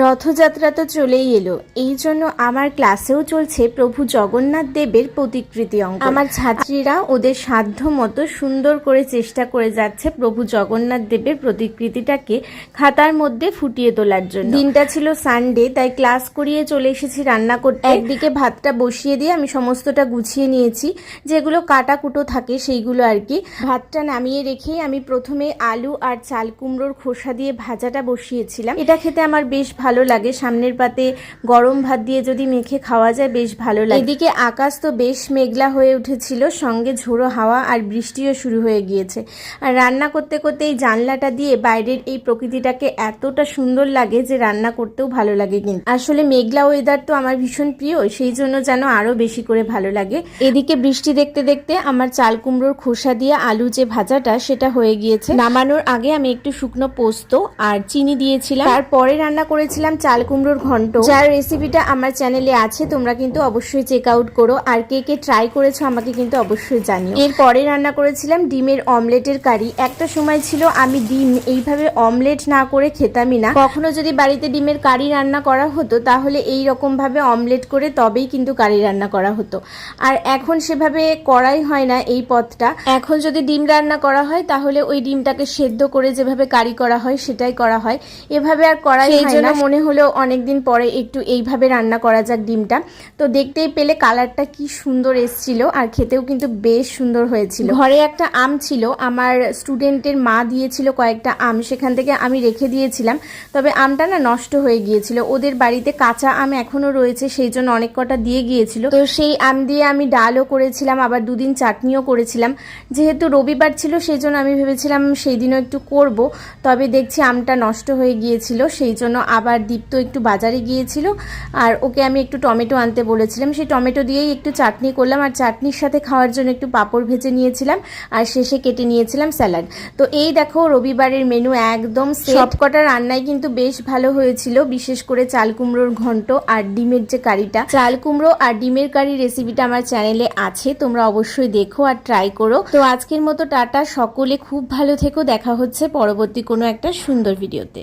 রথযাত্রা তো চলেই এলো। এই জন্য আমার ক্লাসেও চলছে প্রভু জগন্নাথ দেবের প্রতিকৃতি অঙ্ক। আমার ছাত্রীরা ওদের সাধ্য মতো সুন্দর করে চেষ্টা করে যাচ্ছে প্রভু জগন্নাথ দেবের প্রতিকৃতিটাকে খাতার মধ্যে ফুটিয়ে তোলার জন্য। দিনটা ছিল সানডে তাই ক্লাস করিয়ে চলে এসেছি রান্না করতে। একদিকে ভাতটা বসিয়ে দিয়ে আমি সমস্তটা গুছিয়ে নিয়েছি, যেগুলো কাটা কুটো থাকে সেইগুলো আর কি। ভাতটা নামিয়ে রেখেই আমি প্রথমে আলু আর চাল কুমড়োর খোসা দিয়ে ভাজাটা বসিয়েছিলাম। এটা খেতে আমার বেশ ভালো লাগে। সামনের পাতে গরম ভাত দিয়ে যদি মেখে খাওয়া যায়, বেশ ভালো লাগে। এদিকে আকাশ তো বেশ মেঘলা হয়ে উঠেছিল, সঙ্গে ঝোড়ো হাওয়া আর বৃষ্টিও শুরু হয়ে গিয়েছে। আর রান্না করতে করতে এই জানলাটা দিয়ে বাইরের এই প্রকৃতিটাকে এতটা সুন্দর লাগে যে রান্না করতেও ভালো লাগে কিন্তু। আসলে মেঘলা ওয়েদার তো আমার ভীষণ প্রিয়, সেই জন্য যেন আরও বেশি করে ভালো লাগে। এদিকে বৃষ্টি দেখতে দেখতে আমার চাল কুমড়োর খোসা দিয়ে আলু যে ভাজাটা, সেটা হয়ে গিয়েছে। নামানোর আগে আমি একটু শুকনো পোস্ত আর চিনি দিয়েছিলাম। তারপরে রান্না করেছিলাম চাল কুমড়োর ঘন্ট। যার রেসিপিটা আমার চ্যানেলে আছে, তোমরা কিন্তু অবশ্যই চেক আউট করো। আর কে কে ট্রাই করেছ আমাকে কিন্তু অবশ্যই জানিও। এরপরে রান্না করেছিলাম ডিমের অমলেটের কারি। একটা সময় ছিল আমি ডিম এইভাবে অমলেট না করে খেতামই না। কখনো যদি বাড়িতে ডিমের কারি রান্না করা হতো, তাহলে এই রকম ভাবে অমলেট করে তবেই কিন্তু কারি রান্না করা হতো। আর এখন সেভাবে করাই হয় না এই পথটা। এখন যদি ডিম রান্না করা হয়, তাহলে ওই ডিমটাকে সেদ্ধ করে যেভাবে কারি করা হয়, সেটাই করা হয়। এভাবে আর করাই হয় জন্য মনে হলো অনেকদিন পরে একটু এইভাবে রান্না করা যাক ডিমটা। তো দেখতেই পেলে কালারটা কি সুন্দর এসছিল আর খেতেও কিন্তু বেশ সুন্দর হয়েছিল। ঘরে একটা আম ছিল, আমার স্টুডেন্টের মা দিয়েছিল কয়েকটা আম, সেখান থেকে আমি রেখে দিয়েছিলাম। তবে আমটা না নষ্ট হয়ে গিয়েছিল। ওদের বাড়িতে কাঁচা আম এখনও রয়েছে, সেই জন্য অনেক কটা দিয়ে গিয়েছিল। তো সেই আম দিয়ে আমি ডালও করেছিলাম, আবার দুদিন চাটনিও করেছিলাম। যেহেতু রবিবার ছিল, সেই জন্য আমি ভেবেছিলাম সেই দিনও একটু করব। তবে দেখছি আমটা নষ্ট হয়ে গিয়েছিল, সেই জন্য আবার দীপ্ত একটু বাজারে গিয়েছিল আর ওকে আমি একটু টমেটো আনতে বলেছিলাম। সেই টমেটো দিয়েই একটু চাটনি করলাম আর চাটনির সাথে খাওয়ার জন্য একটু পাঁপড় ভেজে নিয়েছিলাম আর শেষে কেটে নিয়েছিলাম স্যালাড। তো এই দেখো রবিবারের মেনু একদম সবকটা রান্নাই কিন্তু বেশ ভালো হয়েছিল, বিশেষ করে চাল কুমড়োর ঘন্ট আর ডিমের যে কারিটা। চাল কুমড়ো আর ডিমের কারি রেসিপিটা আমার চ্যানেলে আছে, তোমরা অবশ্যই দেখো আর ট্রাই করো। তো আজকের মতো টাটা, সকলে খুব ভালো থেকো, দেখা হচ্ছে পরবর্তী কোনো একটা সুন্দর ভিডিওতে